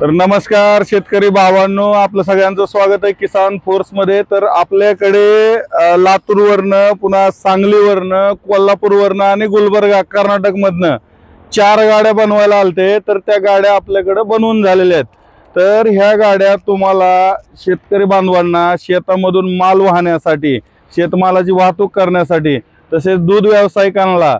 तर नमस्कार शेतकरी भावांनो आपलं सगळ्यांचं स्वागत आहे किसान फोर्समध्ये. तर आपल्याकडे अं, लातूरवरनं पुन्हा सांगलीवरनं कोल्हापूरवरनं आणि गुलबर्गा कर्नाटक मधनं चार गाड्या बनवायला आलते. तर त्या गाड्या आपल्याकडे बनवून झालेल्या आहेत. तर ह्या गाड्या तुम्हाला शेतकरी बांधवांना शेतामधून माल वाहण्यासाठी शेतमालाची वाहतूक करण्यासाठी तसेच दूध व्यावसायिकांना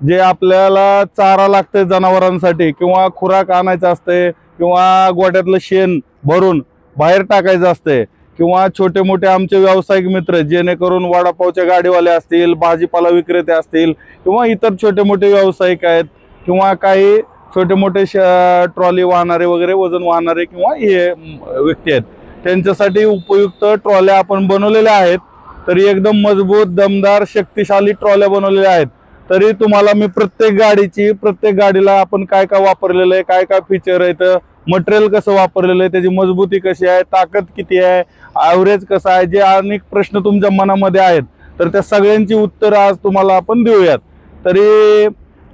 जे आपल्याला चारा लागते जनावरांसाठी किंवा खुराक आणायचं असते किंवा गोट्यातलं शेण भरून बाहेर टाकायचं असते किंवा छोटे मोठे आमचे व्यावसायिक मित्र जेणेकरून वडापावच्या गाडीवाले असतील भाजीपाला विक्रेते असतील किंवा इतर छोटे मोठे व्यावसायिक आहेत किंवा काही छोटे मोठे श- ट्रॉली वाहणारे वगैरे वजन वाहणारे किंवा हे व्यक्ती आहेत. त्यांच्यासाठी उपयुक्त ट्रॉल्या आपण बनवलेल्या आहेत. तरी एकदम मजबूत दमदार शक्तिशाली ट्रॉल्या बनवलेल्या आहेत. तरी तुम्हाला मी प्रत्येक गाडीची प्रत्येक गाडीला आपण काय काय वापरलेलं आहे काय काय फीचर आहेत मटेरियल कसं वापरलेलं आहे त्याची मजबूती कशी आहे ताकद किती आहे ॲव्हरेज कसं आहे जे अनेक प्रश्न तुमच्या मनामध्ये आहेत तर त्या सगळ्यांची उत्तरं आज तुम्हाला आपण देऊयात. तरी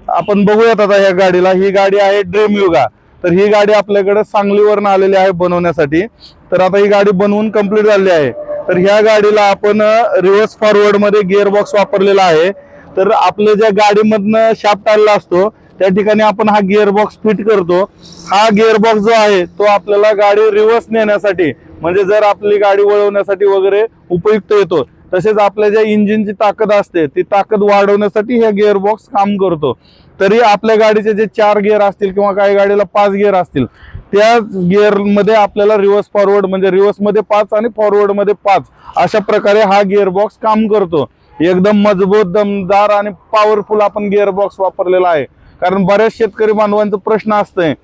आपण बघूयात आता या गाडीला. ही गाडी आहे ड्रीम युगा तर ही गाडी आपल्याकडे सांगलीवरून आलेली आहे बनवण्यासाठी. तर आता ही गाडी बनवून कंप्लीट झाली आहे. तर ह्या गाडीला आपण uh, रिव्हर्स फॉरवर्डमध्ये गिअर बॉक्स वापरलेला आहे. तर आपल्या ज्या गाडीमधनं शाफ्ट आलेला असतो त्या ठिकाणी आपण हा गिअर बॉक्स फिट करतो. हा गिअरबॉक्स जो आहे तो आपल्याला गाडी रिव्हर्स नेण्यासाठी म्हणजे जर आपली गाडी वळवण्यासाठी वगैरे उपयुक्त येतो तसेच आपल्या ज्या इंजिनची ताकद असते ती ताकद वाढवण्यासाठी हे गिअरबॉक्स काम करतो. तरी आपल्या गाडीचे जे चार गिअर असतील किंवा काही गाडीला पाच गिअर असतील त्या गिअरमध्ये आपल्याला रिव्हर्स फॉरवर्ड म्हणजे रिव्हर्समध्ये पाच आणि फॉरवर्डमध्ये पाच अशा प्रकारे हा गिअर बॉक्स काम करतो. एकदम मजबूत दमदार आणि पॉवरफुल आपण गिअरबॉक्स वापरलेला आहे. कारण बऱ्याच शेतकरी बांधवांचा प्रश्न असतंय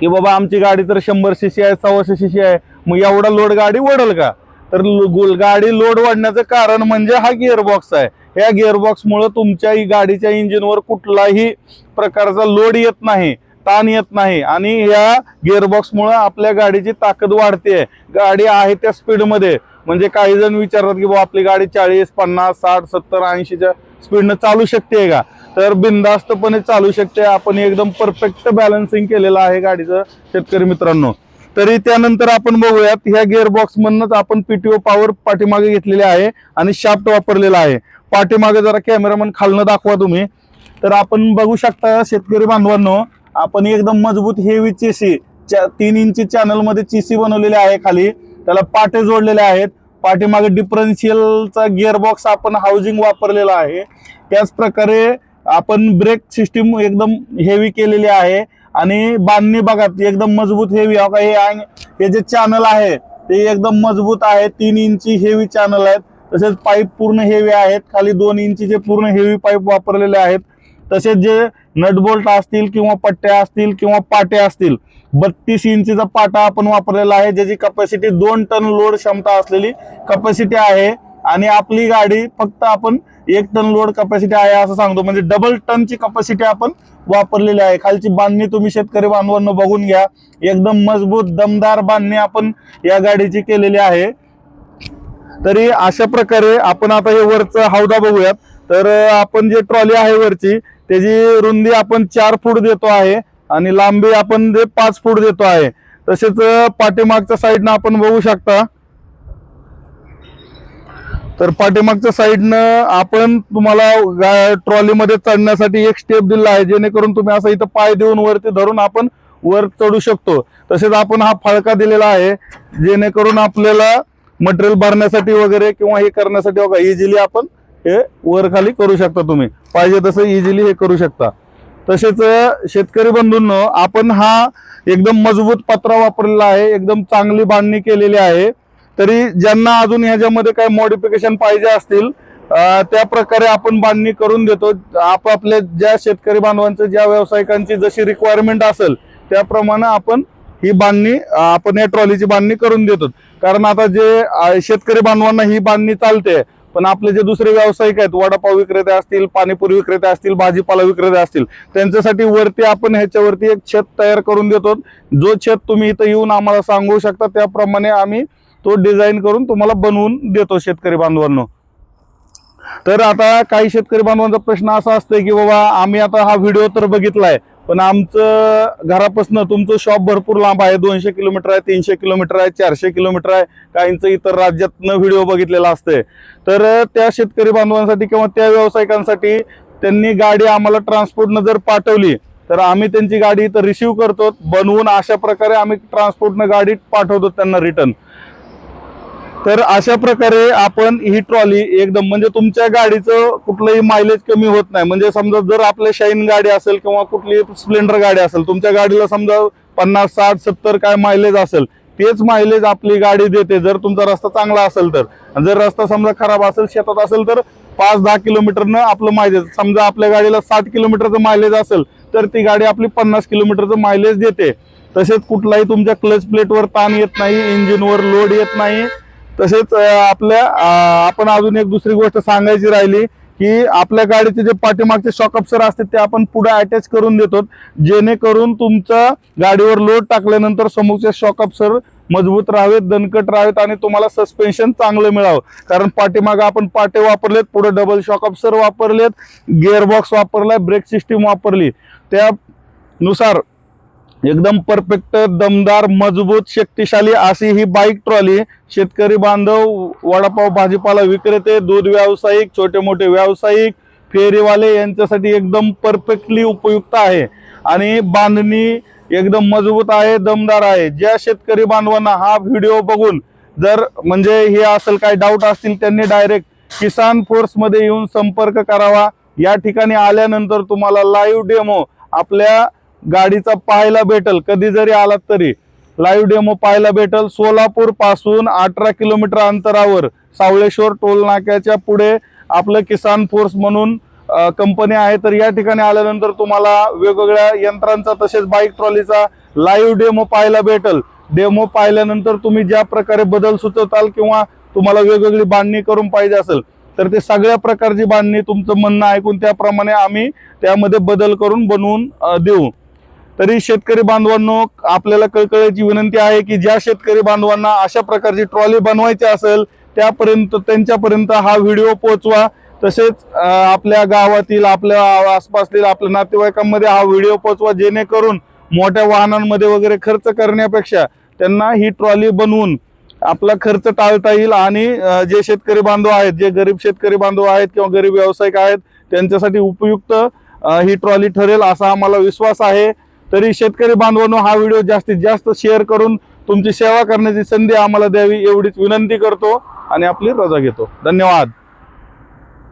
की बाबा आमची गाडी तर शंभर सीसी आहे सव्वाशे सीसी आहे मग एवढा लोड गाडी ओढल का? तर गुल- गाडी लोड वाढण्याचं कारण म्हणजे हा गिअरबॉक्स आहे. ह्या गिअरबॉक्समुळं तुमच्या गाडीच्या इंजिनवर कुठलाही प्रकारचा लोड येत नाही ताण येत नाही. आणि या गिअरबॉक्समुळं आपल्या गाडीची ताकद वाढते गाडी आहे त्या स्पीडमध्ये म्हणजे काही जण विचारतात की बाबा आपली गाडी चाळीस पन्नास साठ सत्तर ऐंशीच्या स्पीडनं चालू शकते का? तर बिंदास्तपणे चालू शकते. आपण एकदम परफेक्ट बॅलन्सिंग केलेलं आहे गाडीचं शेतकरी मित्रांनो. तरी त्यानंतर आपण बघूयात ह्या गिअरबॉक्स मधनच आपण पीटीओ पॉवर पाठीमागे घेतलेले आहे आणि शाफ्ट वापरलेला आहे. पाठीमागे जरा कॅमेरामन खालनं दाखवा तुम्ही. तर आपण बघू शकता शेतकरी बांधवांनो आपण एकदम मजबूत हेवी चेसी तीन इंची चॅनलमध्ये चीसी बनवलेली आहे खाली. त्याला पाटे जोडलेले आहेत. पाठीमागे डिफरन्शियलचा गिअरबॉक्स आपण हाऊसिंग वापरलेला आहे. त्याच प्रकारे आपण ब्रेक सिस्टीम एकदम हेवी केलेली आहे. आणि बांधणी बघा एकदम मजबूत हेवी हे हे जे चॅनल आहे ते एकदम मजबूत आहे. तीन इंची हेवी चॅनल आहेत. तसेच पाईप पूर्ण हेवी आहेत. खाली दोन इंचीचे पूर्ण हेवी पाईप वापरलेले आहेत. तसेच जे नटबोल्ट असतील किंवा पट्ट्या असतील किंवा पाटे असतील बत्तीस इंचीचा पाटा आपण वापरलेला आहे ज्याची कपॅसिटी दोन टन लोड क्षमता असलेली कपॅसिटी आहे. आणि आपली गाडी फक्त आपण एक टन लोड कपॅसिटी आहे असं सांगतो. म्हणजे डबल टनची कपॅसिटी आपण वापरलेली आहे. खालची बांधणी तुम्ही शेतकरी बांधवांना बघून घ्या. एकदम मजबूत दमदार बांधणी आपण या गाडीची केलेली आहे. तरी अशा प्रकारे आपण आता हे वरचं हौदा बघूयात. तर आपण जे ट्रॉली आहे वरची त्याची रुंदी आपण चार फूट देतो आहे. आणि लांबी आपण जे पाच फूट देतो आहे तसेच पाठीमागच्या साईडनं आपण बघू शकता. तर पाठीमागच्या साईडनं आपण तुम्हाला ट्रॉलीमध्ये चढण्यासाठी एक स्टेप दिला आहे जेणेकरून तुम्ही असं इथं पाय देऊन वरती धरून आपण वर चढू शकतो. तसेच आपण हा फळका दिलेला आहे जेणेकरून आपल्याला मटेरियल भरण्यासाठी वगैरे किंवा हे करण्यासाठी बघा इझिली आपण हे वर खाली करू शकता तुम्ही. पाहिजे तसं इझिली हे करू शकता. तसेच शेतकरी बंधूंनो आपण हा एकदम मजबूत पत्रा वापरलेला आहे एकदम चांगली बांधणी केलेली आहे. तरी ज्यांना अजून ह्याच्यामध्ये काही मॉडिफिकेशन पाहिजे असतील त्या प्रकारे आपण बांधणी करून देतो. आपापल्या ज्या शेतकरी बांधवांचं ज्या व्यावसायिकांची जशी रिक्वायरमेंट असेल त्याप्रमाणे आपण ही बांधणी आपण या ट्रॉलीची बांधणी करून देतो. कारण आता जे शेतकरी बांधवांना ही बांधणी चालते पण आपले जे दुसरे व्यावसायिक आहेत वडापाव विक्रेते असतील पाणीपुरी विक्रेते असतील भाजीपाला विक्रेते असतील त्यांच्यासाठी वरती आपण ह्याच्यावरती एक छत तयार करून देतो. जो छत तुम्ही इथं येऊन आम्हाला सांगू शकता त्याप्रमाणे आम्ही तो डिझाईन करून तुम्हाला बनवून देतो शेतकरी बांधवांनो. तर आता काही शेतकरी बांधवांचा प्रश्न असा असतोय की बाबा आम्ही आता हा व्हिडिओ तर बघितलाय पण आमचं घरापासून तुमचं शॉप भरपूर लांब आहे. दोनशे किलोमीटर आहे तीनशे किलोमीटर आहे चारशे किलोमीटर आहे. काहींचं इतर राज्यातनं व्हिडिओ बघितलेला असते तर त्या शेतकरी बांधवांसाठी किंवा त्या व्यावसायिकांसाठी त्यांनी गाडी आम्हाला ट्रान्सपोर्टनं जर पाठवली तर आम्ही त्यांची गाडी इथं रिसिव्ह करतो. बनवून अशा प्रकारे आम्ही ट्रान्सपोर्टनं गाडी पाठवतो त्यांना रिटर्न तर अशा प्रकारे आपण ही ट्रॉली एकदम म्हणजे तुमच्या गाडीचं कुठलंही मायलेज कमी होत नाही. म्हणजे समजा जर आपल्या शाईन गाडी असेल किंवा कुठली स्प्लेंडर गाडी असेल तुमच्या गाडीला समजा पन्नास साठ सत्तर काय मायलेज असेल तेच मायलेज आपली गाडी देते. जर तुमचा रस्ता चांगला असेल तर. जर रस्ता समजा खराब असेल शेतात असेल तर पाच दहा किलोमीटरनं आपलं मायलेज समजा आपल्या गाडीला साठ किलोमीटरचं मायलेज असेल तर ती गाडी आपली पन्नास किलोमीटरचं मायलेज देते. तसेच कुठलाही तुमच्या क्लच प्लेटवर ताण येत नाही इंजिनवर लोड येत नाही. तसेच आपल्या आपण अजून एक दुसरी गोष्ट सांगायची राहिली की आपल्या गाडीचे जे पाठीमागचे शॉकअप्सर असतात ते आपण पुढे अटॅच करून देतो. जेणेकरून तुमचं गाडीवर लोड टाकल्यानंतर समोरचे शॉकअप्सर मजबूत राहावेत दणकट राहावेत आणि तुम्हाला सस्पेन्शन चांगलं मिळावं. कारण पाठीमागं आपण पाटे वापरलेत पुढे डबल शॉकअप्सर वापरलेत गिअरबॉक्स वापरला ब्रेक सिस्टीम वापरली. त्यानुसार एकदम परफेक्ट दमदार मजबूत शक्तिशाली अशी ही बाईक ट्रॉली. शेतकरी बांधव वडापाव भाजीपाला विक्रेते दूध व्यावसायिक छोटे मोठे व्यावसायिक फेरीवाले यांच्यासाठी एकदम परफेक्टली उपयुक्त आहे. आणि बांधणी एकदम मजबूत आहे दमदार आहे. ज्या शेतकरी बांधवांना हा व्हिडिओ बघून जर म्हणजे हे असेल काही डाऊट असतील त्यांनी डायरेक्ट किसान फोर्समध्ये येऊन संपर्क करावा. या ठिकाणी आल्यानंतर तुम्हाला लाईव्ह डेमो आपल्या गाडीचा पाहायला भेटल. कधी जरी आलात तरी. लाईव्ह डेमो पाहायला भेटल. सोलापूरपासून अठरा किलोमीटर अंतरावर सावळेश्वर टोल नाक्याच्या पुढे आपलं किसान फोर्स म्हणून कंपनी आहे. तर या ठिकाणी आल्यानंतर तुम्हाला वेगवेगळ्या यंत्रांचा तसेच बाईक ट्रॉलीचा लाईव्ह डेमो पाहायला भेटल. डेमो पाहिल्यानंतर तुम्ही ज्या प्रकारे बदल सुचवताल किंवा तुम्हाला वेगवेगळी बांधणी करून पाहिजे असेल तर ते सगळ्या प्रकारची बांधणी तुमचं म्हणणं ऐकून त्याप्रमाणे आम्ही त्यामध्ये बदल करून बनवून देऊ. तरी शेतकरी बांधवांनो आपल्याला कळकळायची विनंती आहे की ज्या शेतकरी बांधवांना अशा प्रकारची ट्रॉली बनवायची असेल त्यापर्यंत त्यांच्यापर्यंत हा व्हिडिओ पोहोचवा. तसेच आपल्या गावातील आपल्या आसपासतील आपल्या नातेवाईकांमध्ये हा व्हिडिओ पोहोचवा जेणेकरून मोठ्या वाहनांमध्ये वगैरे खर्च करण्यापेक्षा त्यांना ही ट्रॉली बनवून आपला खर्च टाळता येईल आणि जे शेतकरी बांधव आहेत जे गरीब शेतकरी बांधव आहेत किंवा गरीब व्यावसायिक आहेत त्यांच्यासाठी उपयुक्त ही ट्रॉली ठरेल असा आम्हाला विश्वास आहे. तरी शेतकरी बांधवांनो हा व्हिडिओ जास्तीत जास्त शेअर करून तुमची सेवा करण्याची संधी आम्हाला द्यावी एवढीच विनंती करतो आणि आपली रजा घेतो. धन्यवाद.